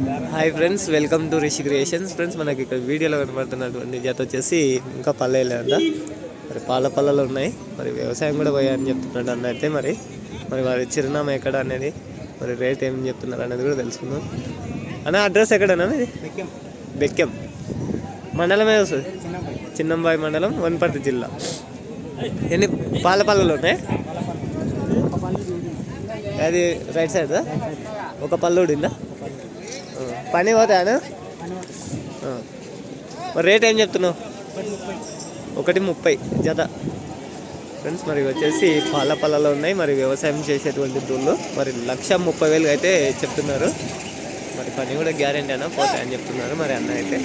Hi friends welcome to Rishi Creations friends మనకి ఇక్కడ వీడియోలో కనబడుతున్నటువంటి జత వచ్చేసి ఇంకా పల్లెలేదంట మరి పాల పళ్ళలో ఉన్నాయి. మరి వ్యవసాయం కూడా పోయాయని చెప్తున్నాడు అన్న అయితే మరి. మరి వారి చిరునామా ఎక్కడ అనేది మరి రేట్ ఏం చెప్తున్నారు అనేది కూడా తెలుసుకుందాం. అన్న అడ్రస్ ఎక్కడన్నా ఇది బెక్కెం. మండలమే వస్తుంది చిన్నంబాయి. మండలం వనపర్తి జిల్లా. ఎన్ని పాల పళ్ళలో ఉన్నాయి? అది రైట్ సైడ్ ఒక ఉడిందా ఆ, పని పోతాను మరి రేట్ ఏం చెప్తున్నావు? ఒకటి ముప్పై జత. ఫ్రెండ్స్ మరి వచ్చేసి పాల పళ్ళలో ఉన్నాయి. మరి వ్యవసాయం చేసేటువంటి దూళ్ళు. మరి లక్ష ముప్పై వేలు అయితే చెప్తున్నారు. మరి పని కూడా గ్యారెంటీ అయినా పోతాయని చెప్తున్నారు మరి అన్న అయితే.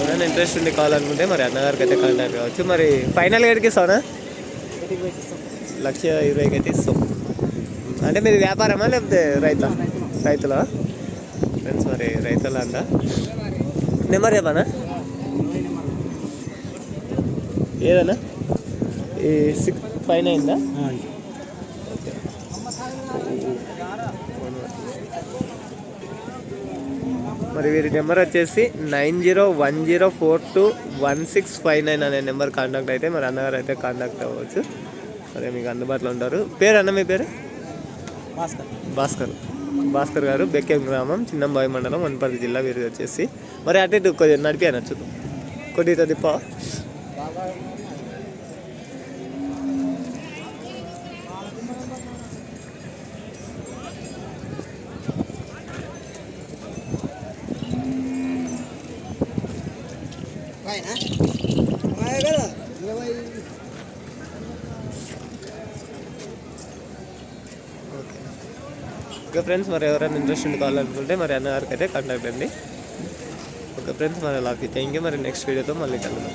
ఎవరైనా ఇంట్రెస్ట్ ఉండి కావాలనుకుంటే మరి అన్నగారికి అయితే కాంటాక్ట్ కావచ్చు. మరి ఫైనల్ గడికి సోనా లక్ష ఇరవైకి అయితే ఇస్తాం. అంటే మీది వ్యాపారమా లేకపోతే రైతా? రైతులా? ఫ్రెండ్స్ మరి రైతుల అంట. నెంబర్ చెప్పనా? ఏదన్నా? ఈ సిక్స్ ఫైవ్ నైన్దా మరి వీరి నెంబర్ వచ్చేసి nine zero one zero four two one six five nine అనే నెంబర్ కాంటాక్ట్ అయితే మరి అన్నగారు అయితే కాంటాక్ట్ అవ్వచ్చు. మరి మీకు అందుబాటులో ఉంటారు. పేరు అన్న మీ పేరు? భాస్కర్. భాస్కర్. భాస్కర్ గారు బెక్కెం గ్రామం చిన్నంబాయి మండలం వనపర్తి జిల్లా వీరి వచ్చేసి. మరి అటు ఇటు కొద్దిగా నడిపి అనొచ్చు కొద్దిగా తిప్ప ఓకే ఫ్రెండ్స్ మరి ఎవరైనా ఇంట్రెస్ట్ ఉండి కావాలనుకుంటే మరి అన్నగారికి అయితే కాంటాక్ట్ అండి ఓకే ఫ్రెండ్స్ మరి అలాగే. థ్యాంక్ యూ మరి నెక్స్ట్ వీడియోతో మళ్ళీ కలుద్దాం.